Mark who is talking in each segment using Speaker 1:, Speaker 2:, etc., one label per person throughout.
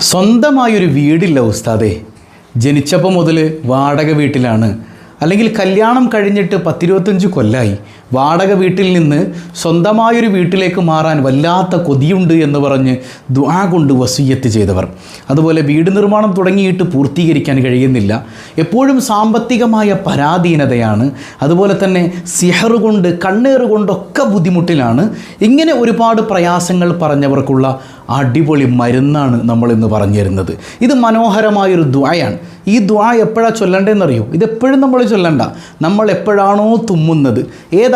Speaker 1: സ്വന്തമായൊരു വീടില്ല ഉസ്താദേ. ജനിച്ചപ്പോൾ മുതൽ വാടക വീട്ടിലാണ്. അല്ലെങ്കിൽ കല്യാണം കഴിഞ്ഞിട്ട് പത്തിരുപത്തഞ്ച് കൊല്ലായി. വാടക വീട്ടിൽ നിന്ന് സ്വന്തമായൊരു വീട്ടിലേക്ക് മാറാൻ വല്ലാത്ത കൊതിയുണ്ട് എന്ന് പറഞ്ഞ് ദ്വാ കൊണ്ട് വസൂയത്ത് ചെയ്തവർ. അതുപോലെ വീട് നിർമ്മാണം തുടങ്ങിയിട്ട് പൂർത്തീകരിക്കാൻ കഴിയുന്നില്ല. എപ്പോഴും സാമ്പത്തികമായ പരാധീനതയാണ്. അതുപോലെ തന്നെ സിഹർ കൊണ്ട് ബുദ്ധിമുട്ടിലാണ്. ഇങ്ങനെ ഒരുപാട് പ്രയാസങ്ങൾ പറഞ്ഞവർക്കുള്ള അടിപൊളി മരുന്നാണ് നമ്മൾ ഇന്ന് പറഞ്ഞു തരുന്നത്. ഇത് മനോഹരമായൊരു ദ്വായാണ് ഈ ദ്വാ എപ്പോഴാണ് ചൊല്ലണ്ടേന്നറിയോ ഇതെപ്പോഴും നമ്മൾ ചൊല്ലണ്ട. നമ്മൾ എപ്പോഴാണോ തുമ്മുന്നത്.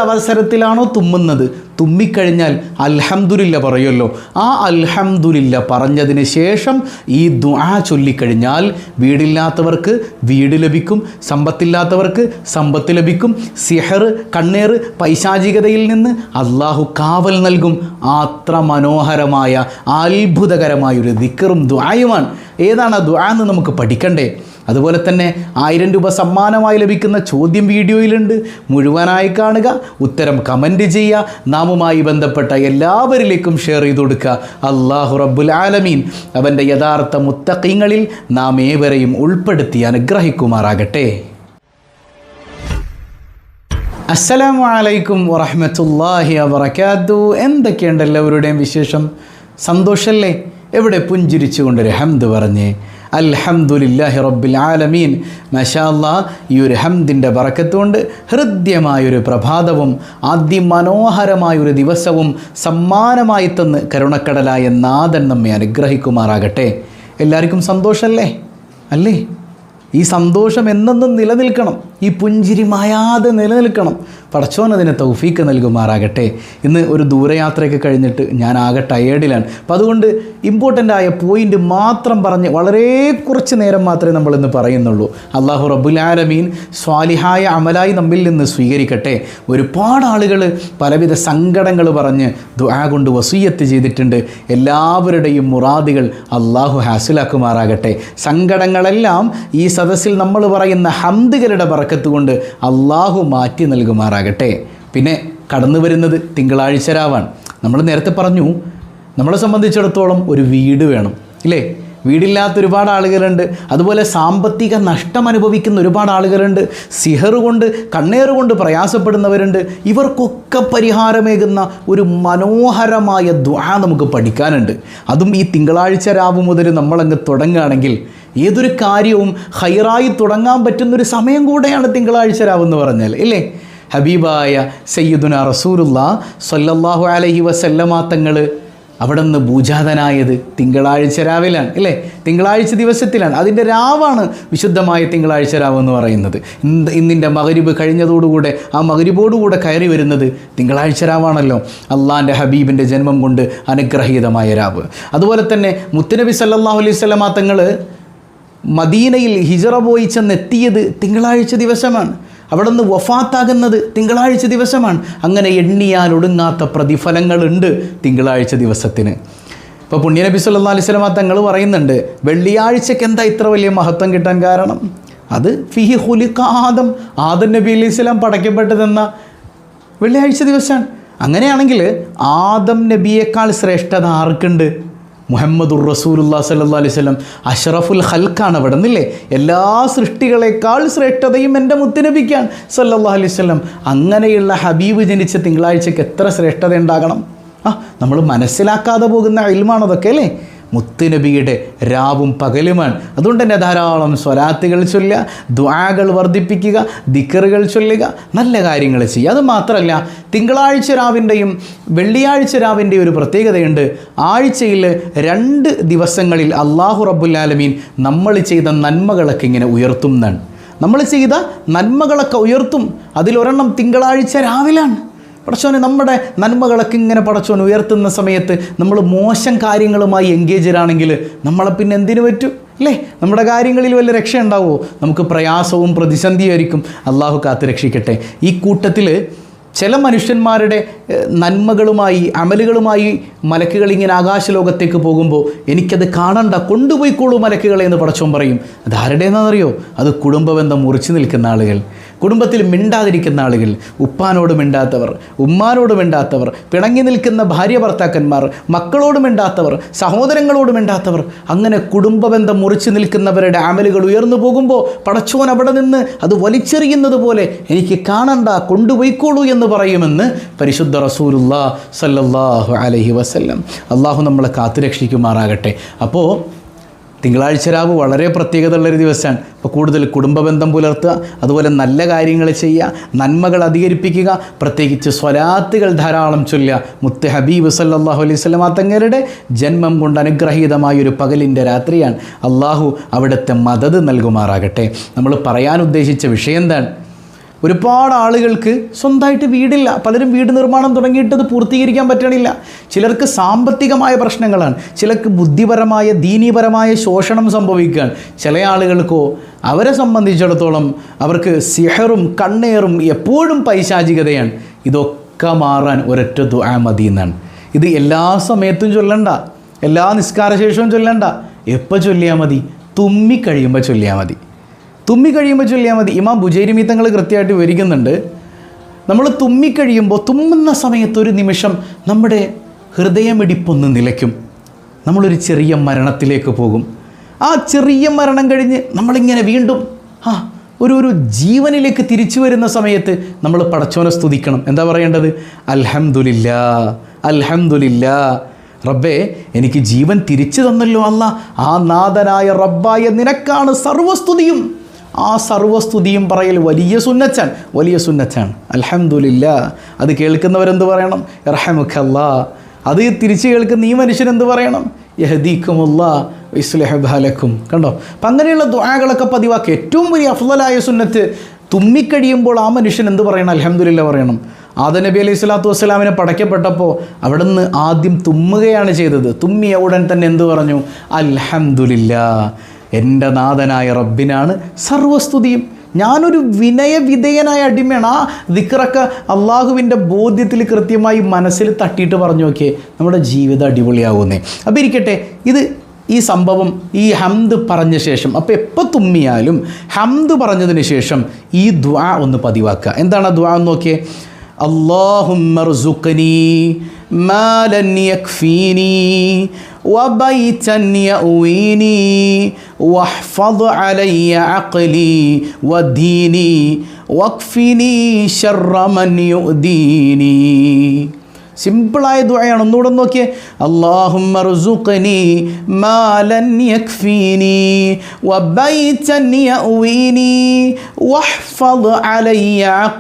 Speaker 1: ഏതവസരത്തിലാണോ തുമ്മുന്നത്? തുമ്മിക്കഴിഞ്ഞാൽ അൽഹംദുലില്ല പറയുമല്ലോ. ആ അൽഹംദുലില്ല പറഞ്ഞതിന് ശേഷം ഈ ദുആ ചൊല്ലിക്കഴിഞ്ഞാൽ വീടില്ലാത്തവർക്ക് വീട് ലഭിക്കും സമ്പത്തില്ലാത്തവർക്ക് സമ്പത്ത് ലഭിക്കും സിഹർ കണ്ണേർ പൈശാചികതയിൽ നിന്ന് അള്ളാഹു കാവൽ നൽകും. ആത്ര മനോഹരമായ അത്ഭുതകരമായൊരു ദിക്കറും ദുആയുമാണ്. ഏതാണ് ആ ദുആ എന്ന് നമുക്ക് പഠിക്കണ്ടേ? അതുപോലെ തന്നെ ആയിരം രൂപ സമ്മാനമായി ലഭിക്കുന്ന ചോദ്യം വീഡിയോയിലുണ്ട്. മുഴുവനായി കാണുക ഉത്തരം കമന്റ് ചെയ്യുക. നാമുമായി ബന്ധപ്പെട്ട എല്ലാവരിലേക്കും ഷെയർ ചെയ്ത് കൊടുക്കുക. അള്ളാഹു റബ്ബുൽ ആലമീൻ. അവന്റെ യഥാർത്ഥ മുത്തക്കിങ്ങളിൽ നാം ഏവരെയും ഉൾപ്പെടുത്തി അനുഗ്രഹിക്കുമാറാകട്ടെ. അസ്സലാമു അലൈക്കും വറഹമത്തല്ലാഹി വറക്കാത്തു എന്തൊക്കെയുണ്ട് എല്ലാവരുടെയും വിശേഷം? സന്തോഷമല്ലേ എവിടെ പുഞ്ചിരിച്ചുകൊണ്ട് ഹംദ് പറഞ്ഞേ അൽഹംദുലില്ലാഹി റബ്ബിൽ ആലമീൻ. മഷാല്ല ഈ ഒരു ഹംദിന്റെ ബറക്കത്തുകൊണ്ട് ഹൃദ്യമായൊരു പ്രഭാതവും അതിമനോഹരമായൊരു ദിവസവും സമ്മാനമായി തന്ന് കരുണക്കടലായ നാഥൻ നമ്മെ അനുഗ്രഹിക്കുമാറാകട്ടെ. എല്ലാവർക്കും സന്തോഷമല്ലേ അല്ലേ? ഈ സന്തോഷം എന്നെന്നും നിലനിൽക്കണം. ഈ പുഞ്ചിരി മായാതെ നിലനിൽക്കണം. പടച്ചോൻ അതിന് തൗഫീക്ക് നൽകുമാറാകട്ടെ. ഇന്ന് ഒരു ദൂരയാത്രയൊക്കെ കഴിഞ്ഞിട്ട് ഞാൻ ആകെ ടയേർഡിലാണ് അപ്പം അതുകൊണ്ട് ഇമ്പോർട്ടന്റ് ആയ പോയിന്റ് മാത്രം പറഞ്ഞ് വളരെ കുറച്ച് നേരം മാത്രമേ നമ്മൾ ഇന്ന് പറയുന്നുള്ളൂ അള്ളാഹു റബുലാലമീൻ സ്വാലിഹായ അമലായി നമ്മിൽ നിന്ന് സ്വീകരിക്കട്ടെ. ഒരുപാട് ആളുകൾ പലവിധ സങ്കടങ്ങൾ പറഞ്ഞ് ദുആ കൊണ്ട് വസൂയത്ത് ചെയ്തിട്ടുണ്ട്. എല്ലാവരുടെയും മുറാദുകൾ അള്ളാഹു ഹാസിലാക്കുമാറാകട്ടെ. സങ്കടങ്ങളെല്ലാം ഈ സദസ്സിൽ നമ്മൾ പറയുന്ന ഹന്തികരുടെ പറക്കത്ത് കൊണ്ട് അള്ളാഹു മാറ്റി നൽകുമാറാകട്ടെ. പിന്നെ കടന്നു വരുന്നത് തിങ്കളാഴ്ച രാവാണ്. നമ്മൾ നേരത്തെ പറഞ്ഞു നമ്മളെ സംബന്ധിച്ചിടത്തോളം ഒരു വീട് വേണം ഇല്ലേ? വീടില്ലാത്ത ഒരുപാട് ആളുകളുണ്ട്. അതുപോലെ സാമ്പത്തിക നഷ്ടം അനുഭവിക്കുന്ന ഒരുപാട് ആളുകളുണ്ട്. സിഹർ കൊണ്ട് കണ്ണേറ് കൊണ്ട് പ്രയാസപ്പെടുന്നവരുണ്ട്. ഇവർക്കൊക്കെ പരിഹാരമേകുന്ന ഒരു മനോഹരമായ ദ്വാ നമുക്ക് പഠിക്കാനുണ്ട്. അതും ഈ തിങ്കളാഴ്ച രാവ് മുതൽ നമ്മളങ്ങ് തുടങ്ങുകയാണെങ്കിൽ ഏതൊരു കാര്യവും ഹൈറായി തുടങ്ങാൻ പറ്റുന്നൊരു സമയം കൂടെയാണ് തിങ്കളാഴ്ച രാവെന്ന് പറഞ്ഞാൽ ഇല്ലേ? ഹബീബായ സയ്യിദുന റസൂലുള്ള സല്ലല്ലാഹു അലഹി വസല്ലമ തങ്ങൾ അവിടെ നിന്ന് ഭൂജാതനായത് തിങ്കളാഴ്ച രാവിലാണ് അല്ലേ തിങ്കളാഴ്ച ദിവസത്തിലാണ്. അതിന്റെ രാവാണ് വിശുദ്ധമായ തിങ്കളാഴ്ച രാവ് എന്ന് പറയുന്നത്. ഇന്ന് ഇന്നിന്റെ മകരിബ് കഴിഞ്ഞതോടുകൂടെ ആ മകരിബോടുകൂടെ കയറി വരുന്നത് തിങ്കളാഴ്ച രാവാണല്ലോ അള്ളാന്റെ ഹബീബിന്റെ ജന്മം കൊണ്ട് അനുഗ്രഹീതമായ രാവ്. അതുപോലെ തന്നെ മുത്തനബി സല്ലാഹു അലൈഹി വസല്ലമ തങ്ങൾ മദീനയിൽ ഹിജറ പോയി ചെന്നെത്തിയത് തിങ്കളാഴ്ച ദിവസമാണ്. അവിടെ നിന്ന് വഫാത്താകുന്നത് തിങ്കളാഴ്ച ദിവസമാണ്. അങ്ങനെ എണ്ണിയാൽ ഒടുങ്ങാത്ത പ്രതിഫലങ്ങളുണ്ട് തിങ്കളാഴ്ച ദിവസത്തിന്. ഇപ്പോൾ പുണ്യനബി സല്ലാ അലൈഹി സ്വലമ തങ്ങൾ പറയുന്നുണ്ട് വെള്ളിയാഴ്ചയ്ക്ക് എന്താ ഇത്ര വലിയ മഹത്വം കിട്ടാൻ കാരണം? അത് ഫിഹി ഹുലിക്ക ആദം ആദം നബി അലൈഹി സ്വലാം പടയ്ക്കപ്പെട്ടതെന്ന വെള്ളിയാഴ്ച ദിവസമാണ്. അങ്ങനെയാണെങ്കിൽ ആദം നബിയേക്കാൾ ശ്രേഷ്ഠത ആർക്കുണ്ട്? മുഹമ്മദുർ റസൂലുല്ലാ സല്ലാ അലൈഹി സ്വലം അഷറഫുൽ ഹൽക്കാണ് അവിടെ നിന്നില്ലേ എല്ലാ സൃഷ്ടികളെക്കാൾ ശ്രേഷ്ഠതയും എന്റെ മുത്തുനബിക്കാണ് സല്ലാ അലൈഹി സ്വലം അങ്ങനെയുള്ള ഹബീബ് ജനിച്ച തിങ്കളാഴ്ചയ്ക്ക് എത്ര ശ്രേഷ്ഠത ഉണ്ടാകണം ആ നമ്മൾ മനസ്സിലാക്കാതെ പോകുന്ന അയൽമാണതൊക്കെ അല്ലേ? മുത്തുനബിയുടെ രാവും പകലുമാണ്. അതുകൊണ്ട് തന്നെ ധാരാളം സ്വലാത്തുകൾ ചൊല്ലുക ദ്വാകൾ വർദ്ധിപ്പിക്കുക ദിക്കറുകൾ ചൊല്ലുക നല്ല കാര്യങ്ങൾ ചെയ്യുക. അതുമാത്രമല്ല തിങ്കളാഴ്ച രാവിന്റെയും വെള്ളിയാഴ്ച രാവിന്റെയും ഒരു പ്രത്യേകതയുണ്ട്. ആഴ്ചയിൽ രണ്ട് ദിവസങ്ങളിൽ അള്ളാഹു റബ്ബുല്ലാലമീൻ നമ്മൾ ചെയ്ത നന്മകളൊക്കെ ഇങ്ങനെ ഉയർത്തുന്നതാണ് നമ്മൾ ചെയ്ത നന്മകളൊക്കെ ഉയർത്തും. അതിലൊരെണ്ണം തിങ്കളാഴ്ച രാവിലാണ്. പടച്ചോനെ നമ്മുടെ നന്മകളൊക്കെ ഇങ്ങനെ പടച്ചോൻ ഉയർത്തുന്ന സമയത്ത് നമ്മൾ മോശം കാര്യങ്ങളുമായി എൻഗേജഡാണെങ്കിൽ നമ്മളെ പിന്നെ എന്തിനു പറ്റും? അല്ലേ? നമ്മുടെ കാര്യങ്ങളിൽ വല്ല രക്ഷ ഉണ്ടാവുമോ നമുക്ക് പ്രയാസവും പ്രതിസന്ധിയായിരിക്കും. അള്ളാഹു കാത്ത് രക്ഷിക്കട്ടെ. ഈ കൂട്ടത്തിൽ ചില മനുഷ്യന്മാരുടെ നന്മകളുമായി അമലുകളുമായി മലക്കുകൾ ഇങ്ങനെ ആകാശലോകത്തേക്ക് പോകുമ്പോൾ എനിക്കത് കാണണ്ട കൊണ്ടുപോയിക്കോളൂ മലക്കുകളെ എന്ന് പടച്ചോൻ പറയും. അത് ആരുടേന്നാണെന്നറിയോ അത് കുടുംബബന്ധം മുറിച്ചു നിൽക്കുന്ന ആളുകൾ. കുടുംബത്തിൽ മിണ്ടാതിരിക്കുന്ന ആളുകൾ ഉപ്പാനോട് മിണ്ടാത്തവർ ഉമ്മാനോട് മിണ്ടാത്തവർ പിണങ്ങി നിൽക്കുന്ന ഭാര്യ ഭർത്താക്കന്മാർ മക്കളോട് മിണ്ടാത്തവർ സഹോദരങ്ങളോട് മിണ്ടാത്തവർ അങ്ങനെ കുടുംബബന്ധം ബന്ധം മുറിച്ച് നിൽക്കുന്നവരുടെ ആമലുകൾ ഉയർന്നു പോകുമ്പോൾ പടച്ചോൻ അവിടെ നിന്ന് അത് വലിച്ചെറിയുന്നത് പോലെ എനിക്ക് കാണണ്ട കൊണ്ടുപോയിക്കോളൂ എന്ന് പറയുമെന്ന് പരിശുദ്ധ റസൂലുള്ള സല്ലല്ലാഹു അലൈഹി വസല്ലം. അള്ളാഹു നമ്മളെ കാത്തുരക്ഷിക്കുമാറാകട്ടെ. അപ്പോൾ തിങ്കളാഴ്ച രാവ് വളരെ പ്രത്യേകതയുള്ളൊരു ദിവസമാണ്. അപ്പോൾ കൂടുതൽ കുടുംബ ബന്ധം പുലർത്തുക അതുപോലെ നല്ല കാര്യങ്ങൾ ചെയ്യുക നന്മകൾ അധികരിപ്പിക്കുക പ്രത്യേകിച്ച് സ്വലാത്തുകൾ ധാരാളം ചൊല്ലുക. മുത്ത് ഹബീബ് സല്ലാഹു അലൈഹി സ്വലം ജന്മം കൊണ്ട് അനുഗ്രഹീതമായ ഒരു പകലിന്റെ രാത്രിയാണ്. അള്ളാഹു അവിടുത്തെ മദത് നൽകുമാറാകട്ടെ. നമ്മൾ പറയാൻ ഉദ്ദേശിച്ച വിഷയം എന്താണ്? ഒരുപാട് ആളുകൾക്ക് സ്വന്തമായിട്ട് വീടില്ല. പലരും വീട് നിർമ്മാണം തുടങ്ങിയിട്ട് അത് പൂർത്തീകരിക്കാൻ പറ്റണില്ല. ചിലർക്ക് സാമ്പത്തികമായ പ്രശ്നങ്ങളാണ്. ചിലർക്ക് ബുദ്ധിപരമായ ദീനീപരമായ ശോഷണം സംഭവിക്കുകയാണ്. ചില ആളുകൾക്കോ അവരെ സംബന്ധിച്ചിടത്തോളം അവർക്ക് സിഹറും കണ്ണേറും എപ്പോഴും പൈശാചികതയാണ്. ഇതൊക്കെ മാറാൻ ഒരൊറ്റ ദുആ മതി എന്നാണ്. ഇത് എല്ലാ സമയത്തും ചൊല്ലണ്ട. എല്ലാ നിസ്കാരശേഷവും ചൊല്ലണ്ട. എപ്പോൾ ചൊല്ലിയാൽ മതി? തുമ്മിക്കഴിയുമ്പോൾ ചൊല്ലിയാൽ മതി. തുമ്മി കഴിയുമ്പോൾ ചൊല്ലിയാൽ മതി. ഇമാം ബുജൈരിമി മീത്തങ്ങൾ കൃത്യമായിട്ട് വിവരിക്കുന്നുണ്ട്. നമ്മൾ തുമ്മിക്കഴിയുമ്പോൾ തുമ്മുന്ന സമയത്ത് ഒരു നിമിഷം നമ്മുടെ ഹൃദയമിടിപ്പൊന്ന് നിലയ്ക്കും. നമ്മളൊരു ചെറിയ മരണത്തിലേക്ക് പോകും. ആ ചെറിയ മരണം കഴിഞ്ഞ് നമ്മളിങ്ങനെ വീണ്ടും ആ ഒരു ഒരു ജീവനിലേക്ക് തിരിച്ചു വരുന്ന സമയത്ത് നമ്മൾ പടച്ചോനെ സ്തുതിക്കണം. എന്താ പറയേണ്ടത്? അൽഹംദുലില്ല അൽഹംദുലില്ല. റബ്ബേ എനിക്ക് ജീവൻ തിരിച്ചു തന്നല്ലോ അല്ല. ആ നാഥനായ റബ്ബായ നിനക്കാണ് സർവസ്തുതിയും. ആ സർവസ്തുതിയും പറയൽ വലിയ സുന്നച്ചാൻ വലിയ സുന്നച്ചാൻ. അലഹമുല്ല അത് കേൾക്കുന്നവരെന്ത് പറയണം? ഇറഹമുഖല്ല അത് തിരിച്ച് കേൾക്കുന്ന ഈ മനുഷ്യൻ എന്ത് പറയണം യഹദീക്കുമുല്ല ഇസ്ലഹബാലക്കും കണ്ടോ? അപ്പം അങ്ങനെയുള്ള ദ്വാകളൊക്കെ പതിവാക്കി. ഏറ്റവും വലിയ അഫ്ലായ സുന്നത്ത് തുമ്മിക്കഴിയുമ്പോൾ ആ മനുഷ്യൻ എന്ത് പറയണം? അലഹമുല്ല പറയണം. ആദ നബി അലൈഹി സ്വലാത്തു വസ്സലാമിനെ പടയ്ക്കപ്പെട്ടപ്പോൾ അവിടുന്ന് ആദ്യം തുമ്മുകയാണ് ചെയ്തത്. തുമ്മിയ ഉടൻ തന്നെ എന്ത് പറഞ്ഞു? അൽഹംദുലില്ല. എന്റെ നാഥനായ റബ്ബിനാണ് സർവസ്തുതിയും. ഞാനൊരു വിനയവിധേയനായ അടിമയാണ്. ആ ദിക്റൊക്കെ അള്ളാഹുവിന്റെ ബോധ്യത്തിൽ കൃത്യമായി മനസ്സിൽ തട്ടിയിട്ട് പറഞ്ഞു നോക്കിയേ നമ്മുടെ ജീവിതം അടിപൊളിയാകുന്നേ അപ്പോൾ ഇരിക്കട്ടെ ഇത് ഈ സംഭവം ഈ ഹംദ് പറഞ്ഞ ശേഷം അപ്പോൾ എപ്പോൾ തുമ്മിയാലും ഹംദ് പറഞ്ഞതിന് ശേഷം ഈ ദ്വാ ഒന്ന് പതിവാക്കുക. എന്താണ് ആ ദ്വാ എന്ന് നോക്കിയേ? അള്ളാഹുമർ മാലൻ യക്ഫീനി وبيتا يأويني واحفظ علي عقلي وديني واكفني شر من يؤذيني. സിമ്പിളായ ദുആയാണ്. ഒന്നുകൂടെ ഒന്ന് നോക്കിയേ. റുസുഖനി മാലൻ യക്ഫീനി യഅവീനി അലയ്യ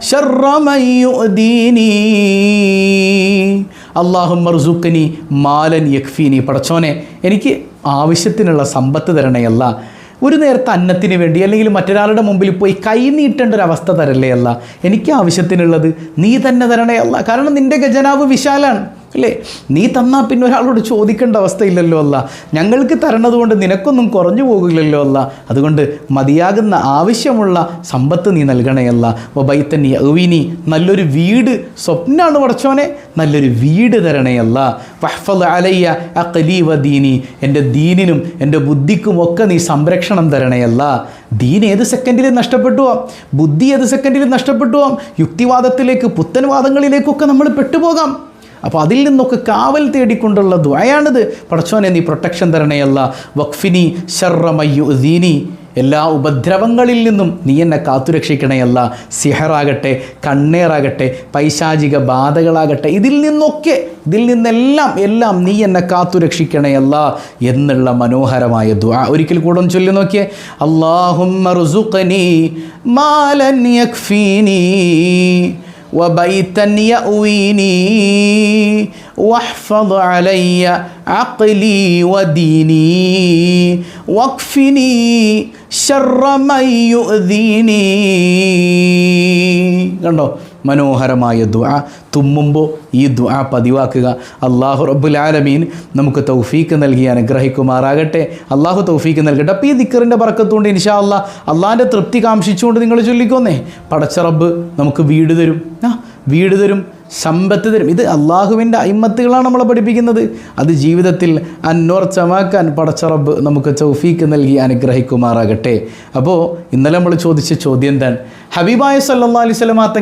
Speaker 1: ശർറ മൻ അള്ളാഹും മാലൻ യക്ഫീനി പടച്ചോനെ എനിക്ക് ആവശ്യത്തിനുള്ള സമ്പത്ത് തരണയല്ല. ഒരു നേരത്തെ അന്നത്തിന് വേണ്ടി അല്ലെങ്കിൽ മറ്റൊരാളുടെ മുമ്പിൽ പോയി കൈ നീട്ടേണ്ട ഒരു അവസ്ഥ തരല്ലേ അല്ല? എനിക്ക് ആവശ്യത്തിനുള്ളത് നീ തന്നെ തരണേ അല്ല. കാരണം നിന്റെ ഖജനാവ് വിശാലാണ്. അല്ലേ? നീ തന്നാൽ പിന്നെ ഒരാളോട് ചോദിക്കേണ്ട അവസ്ഥയില്ലല്ലോ അല്ല. ഞങ്ങൾക്ക് തരണത് കൊണ്ട് നിനക്കൊന്നും കുറഞ്ഞു പോകില്ലല്ലോ അല്ല. അതുകൊണ്ട് മതിയാകുന്ന ആവശ്യമുള്ള സമ്പത്ത് നീ നൽകണയല്ല ഒബൈത്തൻ അവിനി നല്ലൊരു വീട് സ്വപ്നമാണ് പടച്ചോനെ. നല്ലൊരു വീട് തരണയല്ല വഹ്ഫൽ അലയ്യ അഖലീവ ദീനി. എന്റെ ദീനിനും എന്റെ ബുദ്ധിക്കും ഒക്കെ നീ സംരക്ഷണം തരണയല്ല ദീൻ ഏത് സെക്കൻഡിൽ നഷ്ടപ്പെട്ടു ബുദ്ധി ഏത് സെക്കൻഡിൽ നഷ്ടപ്പെട്ടു യുക്തിവാദത്തിലേക്ക് പുത്തൻവാദങ്ങളിലേക്കൊക്കെ നമ്മൾ പെട്ടുപോകാം. അപ്പോൾ അതിൽ നിന്നൊക്കെ കാവൽ തേടിക്കൊണ്ടുള്ള ദ്വയാണിത് പടച്ചോനെ നീ പ്രൊട്ടക്ഷൻ തരണയല്ല വഖ്ഫിനി ഷർറമയ്യു ദീനി എല്ലാ ഉപദ്രവങ്ങളിൽ നിന്നും നീ എന്നെ കാത്തുരക്ഷിക്കണയല്ല സിഹറാകട്ടെ കണ്ണേറാകട്ടെ പൈശാചിക ബാധകളാകട്ടെ ഇതിൽ നിന്നൊക്കെ ഇതിൽ നിന്നെല്ലാം എല്ലാം നീ എന്നെ കാത്തുരക്ഷിക്കണയല്ല എന്നുള്ള മനോഹരമായ ദ്വാ ഒരിക്കൽ കൂടെ ഒന്ന് ചൊല്ലി നോക്കിയേ. യക്ഫീനി وبيتا يأويني واحفظ علي عقلي وديني واكفني شر من يؤذيني കണ്ടോ മനോഹരമായ ദുആ തുമ്മുമ്പോൾ ഈ ദുആ പതിവാക്കുക അള്ളാഹു റബ്ബുൽ ആലമീൻ നമുക്ക് തൗഫീക്ക് നൽകി അനുഗ്രഹിക്കുമാറാകട്ടെ അള്ളാഹു തൗഫീക്ക് നൽകട്ടെ അപ്പോൾ ഈ ദിക്കറിൻ്റെ പറക്കത്തുകൊണ്ട് ഇൻഷാ അല്ലാ അള്ളാഹിൻ്റെ തൃപ്തി കാംക്ഷിച്ചുകൊണ്ട് നിങ്ങൾ ചൊല്ലിക്കൊന്നേ പടച്ച റബ്ബ് നമുക്ക് വീട് തരും ആ വീട് തരും സമ്പത്ത് തരും. ഇത് അള്ളാഹുവിന്റെ അയിമത്തുകളാണ് നമ്മളെ പഠിപ്പിക്കുന്നത്. അത് ജീവിതത്തിൽ അന്നോർച്ചമാക്കാൻ പടച്ചറബ് നമുക്ക് ചൗഫീക്ക് നൽകി അനുഗ്രഹിക്കുമാറാകട്ടെ. അപ്പോൾ ഇന്നലെ നമ്മൾ ചോദിച്ച ചോദ്യം എന്താണ്? ഹബീബായ സല്ലാ അലൈഹി സ്വലമാ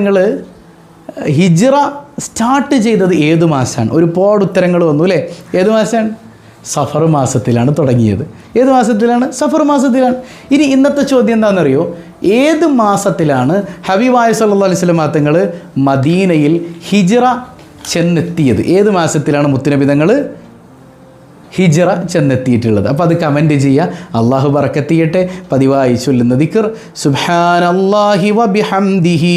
Speaker 1: ഹിജ്റ സ്റ്റാർട്ട് ചെയ്തത് ഏത് മാസമാണ് ഒരുപാട് ഉത്തരങ്ങൾ വന്നു അല്ലേ? ഏത് മാസമാണ് സഫർ മാസത്തിലാണ് തുടങ്ങിയത്. ഏത് മാസത്തിലാണ്? സഫർ മാസത്തിലാണ്. ഇനി ഇന്നത്തെ ചോദ്യം എന്താണെന്നറിയോ? ഏത് മാസത്തിലാണ് ഹബീബായ സല്ലാ അലൈഹി സ്വലം മാത്തങ്ങൾ മദീനയിൽ ഹിജ്റ ചെന്നെത്തിയത്? ഏത് മാസത്തിലാണ് മുത്തുനബി തങ്ങൾ ഹിജ്റ ചെന്നെത്തിയിട്ടുള്ളത്? അപ്പോൾ അത് കമന്റ് ചെയ്യുക. അള്ളാഹു ബറക്കത്തിയട്ടെ. പതിവായി ചൊല്ലുന്ന ദിക്കർ അള്ളാഹി വബിഹംദിഹി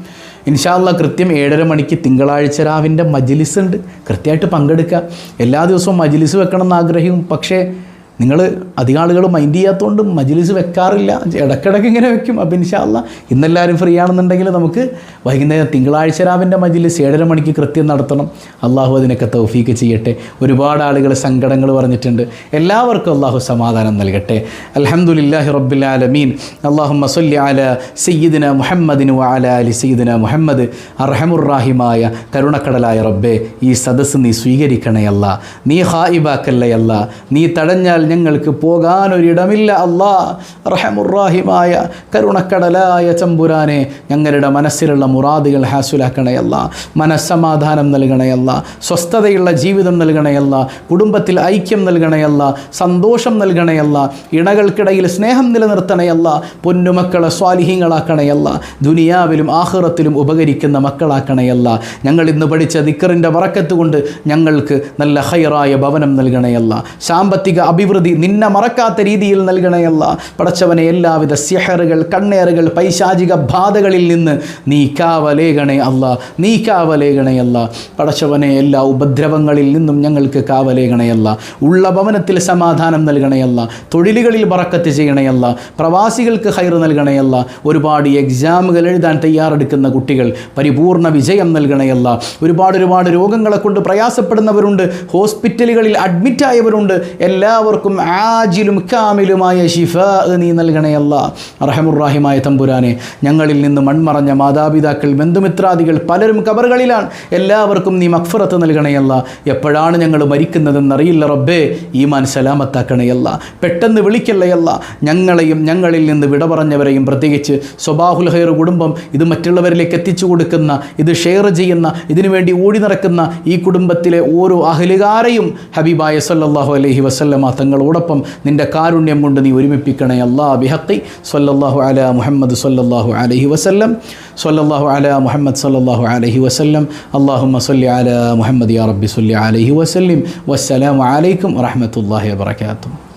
Speaker 1: ഇൻഷാല്ല കൃത്യം ഏഴര മണിക്ക് തിങ്കളാഴ്ച രാവിന്റെ മജിലിസ് ഉണ്ട് കൃത്യമായിട്ട് പങ്കെടുക്കുക എല്ലാ ദിവസവും മജിലിസ് വെക്കണം എന്ന് പക്ഷേ നിങ്ങൾ അധികം ആളുകൾ മൈൻഡ് ചെയ്യാത്തതുകൊണ്ട് മജ്ലിസ് വെക്കാറില്ല. ഇടക്കിടക്ക് ഇങ്ങനെ വെക്കും. അപ്പം ഇൻഷാല്ല ഇന്നെല്ലാവരും ഫ്രീ ആണെന്നുണ്ടെങ്കിൽ നമുക്ക് വൈകുന്നേരം തിങ്കളാഴ്ച രാവിന്റെ മജ്ലിസ് ഏഴര മണിക്ക് കൃത്യം നടത്തണം. അള്ളാഹു അതിനൊക്കെ തൗഫീക്ക് ചെയ്യട്ടെ. ഒരുപാട് ആളുകൾ സങ്കടങ്ങൾ പറഞ്ഞിട്ടുണ്ട്. എല്ലാവർക്കും അള്ളാഹു സമാധാനം നൽകട്ടെ. അലഹമുല്ലാഹി റബ്ബുലാലമീൻ അള്ളാഹു മസല്ലി അല സയ്യിദിന മുഹമ്മദിനു അല അലി സയ്യിദിന മുഹമ്മദ്. അർഹമുറാഹിമായ കരുണക്കടലായ റബ്ബെ ഈ സദസ്സ് നീ സ്വീകരിക്കണയല്ല. നീ ഹായിബാക്കല്ലയല്ല. നീ തടഞ്ഞാൽ ഞങ്ങൾക്ക് പോകാനൊരിടമില്ല. അള്ളാ റഹമുറാഹിമായ കരുണക്കടലായ ചമ്പുരാനെ ഞങ്ങളുടെ മനസ്സിലുള്ള മുറാദുകൾ ഹാസുലാക്കണയല്ല മനസ്സമാധാനം നൽകണയല്ല സ്വസ്ഥതയുള്ള ജീവിതം നൽകണയല്ല കുടുംബത്തിൽ ഐക്യം നൽകണയല്ല സന്തോഷം നൽകണയല്ല ഇണകൾക്കിടയിൽ സ്നേഹം നിലനിർത്തണയല്ല പൊന്നുമക്കളെ സ്വാലിഹ്യങ്ങളാക്കണയല്ല ദുനിയാവിലും ആഹ്റത്തിലും ഉപകരിക്കുന്ന മക്കളാക്കണയല്ല ഞങ്ങൾ ഇന്ന് പഠിച്ച ദിക്കറിന്റെ വറക്കത്ത് കൊണ്ട് ഞങ്ങൾക്ക് നല്ല ഹൈറായ ഭവനം നൽകണയല്ല സാമ്പത്തിക അഭിവൃദ്ധി നിന്നെ മറക്കാത്ത രീതിയിൽ നൽകണയല്ല പടച്ചവനെ എല്ലാവിധ സ്യഹറുകൾ കണ്ണേറുകൾ പൈശാചിക ബാധകളിൽ നിന്ന് നീ കാവലേകണേ അല്ല. നീ കാവലേകണയല്ല പടച്ചവനെ എല്ലാ ഉപദ്രവങ്ങളിൽ നിന്നും ഞങ്ങൾക്ക് കാവലേകണയല്ല ഉള്ള ഭവനത്തിൽ സമാധാനം നൽകണയല്ല തൊഴിലുകളിൽ ബറക്കത്ത് ചെയ്യണയല്ല പ്രവാസികൾക്ക് ഹൈർ നൽകണയല്ല ഒരുപാട് എക്സാമുകൾ എഴുതാൻ തയ്യാറെടുക്കുന്ന കുട്ടികൾ പരിപൂർണ വിജയം നൽകണയല്ല ഒരുപാട് ഒരുപാട് രോഗങ്ങളെ കൊണ്ട് പ്രയാസപ്പെടുന്നവരുണ്ട്. ഹോസ്പിറ്റലുകളിൽ അഡ്മിറ്റായവരുണ്ട്. എല്ലാവർക്കും ആജിലും കാമിലുമായ ഷിഫ നീ നൽകണയല്ല റഹമുറാഹിമായ തമ്പുരാനെ ഞങ്ങളിൽ നിന്ന് മൺമറഞ്ഞ മാതാപിതാക്കൾ ബന്ധുമിത്രാദികൾ പലരും കബറുകളിലാണ് എല്ലാവർക്കും നീ മക്ഫറത്ത് നൽകണയല്ല എപ്പോഴാണ് ഞങ്ങൾ മരിക്കുന്നതെന്നറിയില്ല റബ്ബേ ഈമാൻ സലാമത്താക്കണയല്ല പെട്ടെന്ന് വിളിക്കല്ലയല്ല ഞങ്ങളെയും ഞങ്ങളിൽ നിന്ന് വിട പറഞ്ഞവരെയും പ്രത്യേകിച്ച് സ്വബാഹുൽ ഹൈർ കുടുംബം ഇത് മറ്റുള്ളവരിലേക്ക് എത്തിച്ചു കൊടുക്കുന്ന ഇത് ഷെയർ ചെയ്യുന്ന ഇതിനുവേണ്ടി ഓടി നടക്കുന്ന ഈ കുടുംബത്തിലെ ഓരോ അഹലുകാരെയും ഹബീബായ സല്ലല്ലാഹു അലൈഹി വസല്ലമ തങ്ങളോടൊപ്പം നിന്റെ കാരുണ്യം കൊണ്ട് നീ ഒരുമിപ്പിക്കണേ. അല്ലാ ബിഹക്കി സൊല്ലാഹു അല മുഹമ്മദ് സൊല്ലാഹു അലഹി വസല്ലം. സൊല്ലാഹു അല മുഹമ്മദ് സൊല്ലാഹു അലഹി വസല്ലം. അല്ലാഹുമ്മ സല്ലി അല മുഹമ്മദ് യാ റബ്ബി സല്ലി അലഹി വസല്ലിം. വസ്സലാമു അലൈക്കും വറഹ്മത്തുള്ളാഹി വബറകാതുഹു.